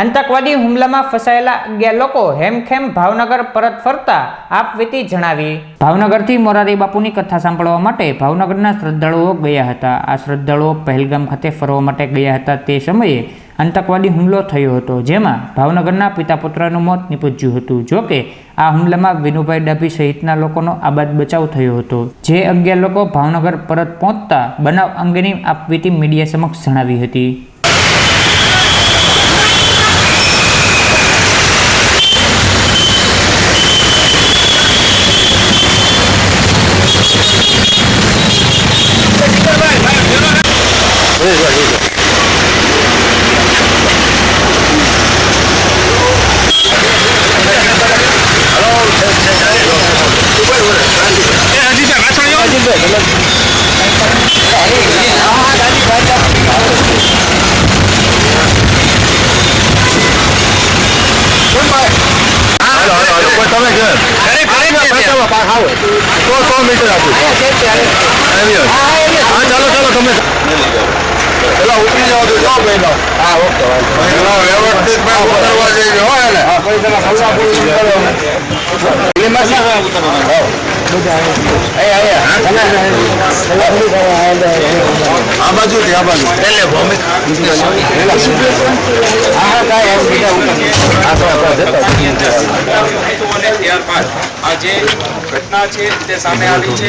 આતંકવાદી હુમલામાં ફસાયેલા અગિયાર લોકો હેમખેમ ભાવનગર પરત ફરતા આપવીતી જણાવી. ભાવનગરથી મોરારી બાપુની કથા સાંભળવા માટે ભાવનગરના શ્રદ્ધાળુઓ ગયા હતા. આ શ્રદ્ધાળુઓ પહેલગામ ખાતે ફરવા માટે ગયા હતા તે સમયે આતંકવાદી હુમલો થયો હતો, જેમાં ભાવનગરના પિતા પુત્રનું મોત નીપજ્યું હતું. જોકે આ હુમલામાં વિનુભાઈ ડાભી સહિતના લોકોનો આબાદ બચાવ થયો હતો. જે અગિયાર લોકો ભાવનગર પરત પહોંચતા બનાવ અંગેની આપવીતી મીડિયા સમક્ષ જણાવી હતી. પાક આવે. સો સો મીટર આપું આવી હા ચાલો ચાલો તમે. પેલા ઉતરી જાઓ તો જાઓ પહેલા. હા ઓકે પેલા વ્યવસ્થિત ઉતરવા જઈ હોય ને હા પછી તમે પૂરી ઉતરવા આ બાજુ આ બાજુ એટલે ભૂમિ હા કાંઈ એમ બીજા આ જે ઘટના છે તે સામે આવી છે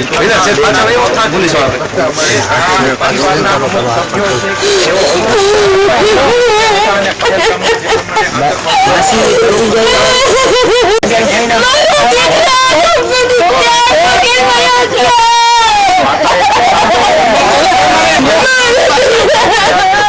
આ પરિવારના અમુક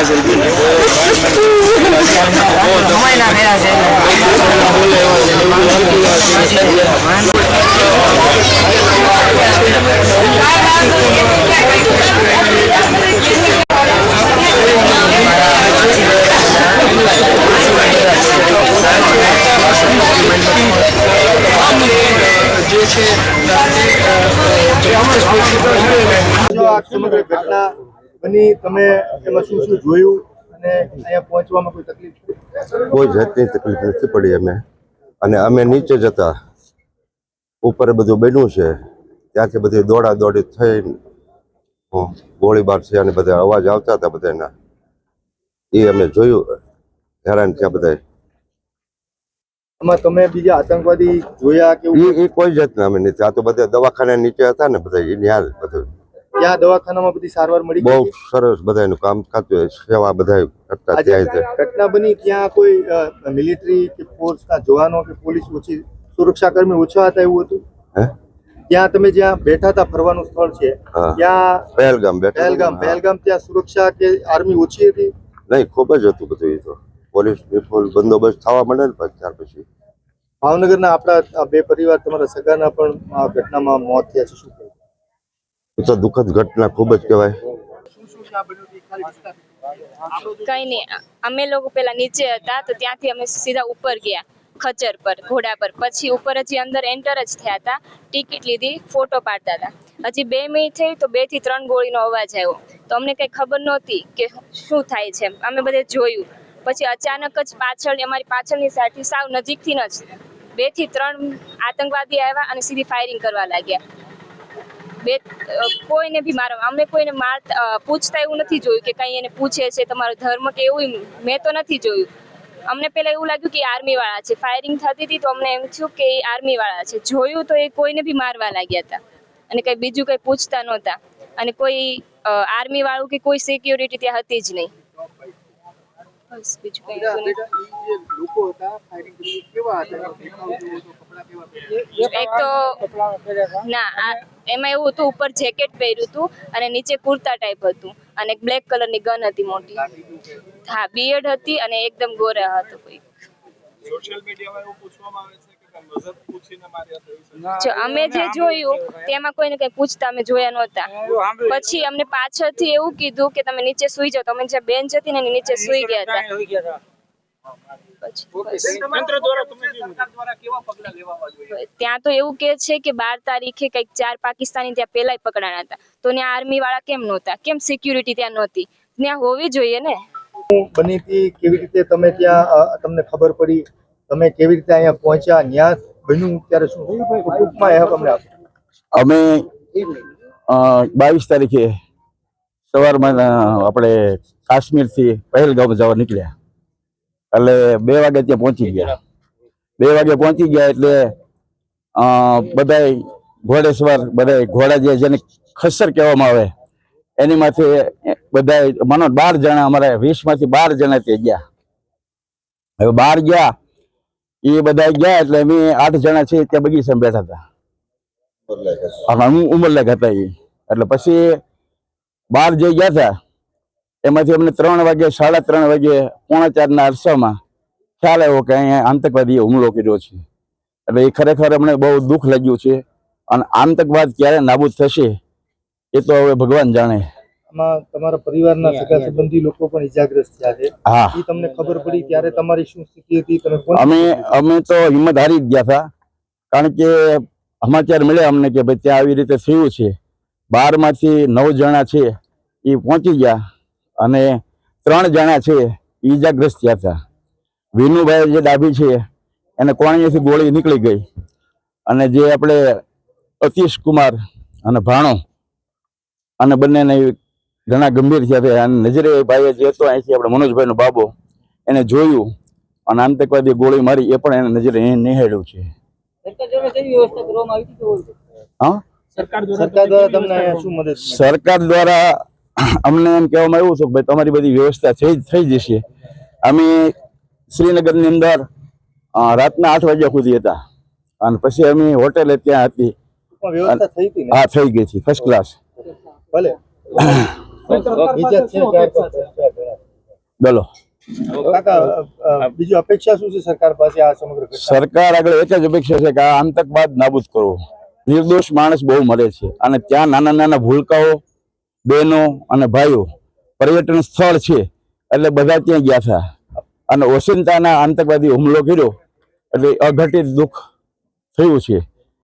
સભ્યો છે કે જેઓ અને કાર્યક્રમો જે પ્રમાણે જો આ સમગ્ર ઘટના બની તમે એમાં શું શું જોયું? અને અહીંયા પહોંચવામાં કોઈ તકલીફ? કોઈ જાતની તકલીફ નથી પડી અમે. અને અમે નીચે જતા ઉપર બધું બન્યું છે. ત્યાંથી બધી દોડા દોડી થઈ ગોળીબાર છે અને બધા અવાજ આવતા હતા બધાના. એ અમે જોયું હેરાન થયા બધા. આમાં તમે બીજા આતંકવાદી જોયા કે? એ કોઈ જાતના અમે નથી. આ તો બધા દવાખાના નીચે હતા ને બધા એ ન્યાલ બધું. ત્યાં દવાખાનામાં બધી સારવાર મળી બહુ સરસ બધાનું કામ થતું સેવા બધા કરતા ત્યાં છે. ઘટના બની ત્યાં કોઈ મિલિટરી કે ફોર્સના જવાનો કે પોલીસ ઓછી સુરક્ષા કર્મી ઓછા હતા એવું હતું? ત્યાં તમે જ્યાં બેઠા હતા ફરવાનું સ્થળ છે ત્યાં પહેલગામ પહેલગામ પહેલગામ ત્યાં સુરક્ષા કે આર્મી ઓછી હતી? નહીં ખૂબ જ હતું બધું એ તો. પોલીસ બંદોબસ્ત થવા માંડે ને ત્યાર પછી. ભાવનગરના આપણા બે પરિવાર તમારા સગાના પણ આ ઘટનામાં મોત થયા છે શું? એ તો દુઃખદ ઘટના ખૂબ જ કહેવાય. કઈ નહીં અમે લોકો પેલા નીચે હતા તો ત્યાંથી અમે સીધા ઉપર ગયા ખચર પર, ઘોડા પર. પછી ઉપર હજી અંદર એન્ટર જ થયા હતા, ટિકિટ લીધી, ફોટો પાડતા હતા. હજી બે મિનિટ થઈ તો બેથી ત્રણ ગોળીનો અવાજ આવ્યો. તો અમને કઈ ખબર નહોતી કે શું થાય છે અમે બધે જોયું. પછી અચાનક જ પાછળ, અમારી પાછળની સાઈડથી સાવ નજીકથી જ, બેથી ત્રણ આતંકવાદી આવ્યા અને સીધી ફાયરિંગ કરવા લાગ્યા. બે કોઈને બી મારવા અમે કોઈને માર પૂછતા એવું નથી જોયું કે કઈ એને પૂછે છે તમારો ધર્મ કે એવું મેં તો નથી જોયું. અમને પહેલાં એવું લાગ્યું કે આર્મી વાળા છે. ફાયરિંગ થતી હતી તો અમને એમ થયું કે આર્મી વાળા છે. જોયું તો એ કોઈને બી મારવા લાગ્યા હતા. અને કઈ બીજું કઈ પૂછતા નહોતા. અને કોઈ આર્મી વાળું કે કોઈ સિક્યોરિટી ત્યાં હતી જ નહીં. બસ બીજું કઈ લોકો હતા કેવા હતા? એક તો ના એમાં એવું હતું ઉપર જેકેટ પહેર્યું હતું અને નીચે કુર્તા ટાઈપ હતું અને એક બ્લેક કલરની ગન હતી મોટી. હા બીએડ હતી અને એકદમ ગોરા હતો કોઈ. સોશિયલ મીડિયામાં એવું પૂછવામાં આવે છે અમે જે જોયું તેમાં કોઈને કઈ પૂછતા અમે જોયા નહોતા. પછી અમને પાછળથી એવું કીધું કે તમે નીચે સુઈ જાઓ. તો અમે જે બેન્ચ હતી ને નીચે સુઈ ગયા હતા. પછી. ત્યાં તો એવું કે છે કે બાર તારીખે કંઈક ચાર પાકિસ્તાની ત્યાં પેલા પકડાણા હતા. તો ત્યાં આર્મી વાળા કેમ નહોતા? કેમ સિક્યુરિટી ત્યાં નહોતી? ત્યાં હોવી જોઈએ ને? બની હતી કેવી રીતે તમે ત્યાં તમને ખબર પડી? તમે કેવી રીતે અહીંયા પહોંચ્યા? ત્યાં બન્યું? ત્યારે શું ટૂંકમાં અમને અમે બાવીસ તારીખે સવારમાં આપણે કાશ્મીરથી પહેલગામ જવા નીકળ્યા. એટલે બે વાગે ત્યાં પહોંચી ગયા. બે વાગે પહોંચી ગયા એટલે બધા બધાય ઘોડેસવાર બધાય ઘોડા જે જેને ખસર કહેવામાં આવે એની માંથી બધાય માનો બાર જણા અમારા વીસમાંથી બાર જણા ત્યાં ગયા. હવે બાર ગયા એ બધા ગયા એટલે અમે આઠ જણા છે ત્યાં બગીચામાં બેઠા હતા. હું ઉંમરલાયક હતા એ. એટલે પછી બાર જે ગયા હતા એમાંથી અમને ત્રણ વાગે સાડા ત્રણ વાગે પોણા ચારના અરસામાં ખ્યાલ આવ્યો કે અહીંયા આતંકવાદીએ હુમલો કર્યો છે. એટલે એ ખરેખર અમને બહુ દુઃખ લાગ્યું છે. અને આતંકવાદ ક્યારે નાબૂદ થશે એ તો હવે ભગવાન જાણે. આમાં તમારા પરિવારના સગા સંબંધી લોકો પણ ઇજાગ્રસ્ત થયા છે. હા. તમને ખબર પડી ત્યારે તમારી શું સ્થિતિ હતી તમે અમે અમે તો હિંમત હારી જ ગયા હતા. કારણ કે સમાચાર મળ્યા અમને કે ભાઈ ત્યાં આવી રીતે થયું છે. બારમાંથી નવ જણા છે. એ પહોંચી ગયા. અને ત્રણ જણા છે ઈજાગ્રસ્ત થયા હતા. વિનુભાઈ જે ડાભી છે એને કોણીએથી ગોળી નીકળી ગઈ. અને જે આપણે અતીશ કુમાર અને ભાણો અને બંનેને ઘણા ગંભીર થયા હતા. અને નજરે ભાઈએ જે હતો અહીંથી આપણે મનોજભાઈનો બાબો એને જોયું અને આતંકવાદી ગોળી મારી એ પણ એને નજરે નિહાળ્યું છે. હા? સરકાર દ્વારા અમને એમ કહેવામાં આવ્યું હતું કે ભાઈ તમારી બધી વ્યવસ્થા થઈ થઈ જશે. અમે શ્રીનગરની અંદર રાતના આઠ વાગ્યા સુધી હતા. અને પછી અમે હોટેલે ત્યાં હતી. હા થઈ ગઈ હતી. ફર્સ્ટ ક્લાસ ભલે. છે છે. બોલો. બીજું અપેક્ષા શું છે સરકાર પાસે આ સમગ્ર સરકાર આગળ એક જ અપેક્ષા છે કે આ આતંકવાદ નાબૂદ કરવો. નિર્દોષ માણસ બહુ મરે છે. અને ત્યાં નાના નાના ભૂલકાઓ બહેનો અને ભાઈઓ પર્યટન સ્થળ છે, એટલે બધા ત્યાં ગયા હતા અને ઓશિંતાના આતંકવાદી હુમલો કર્યો, એટલે અઘટિત દુઃખ થયું છે.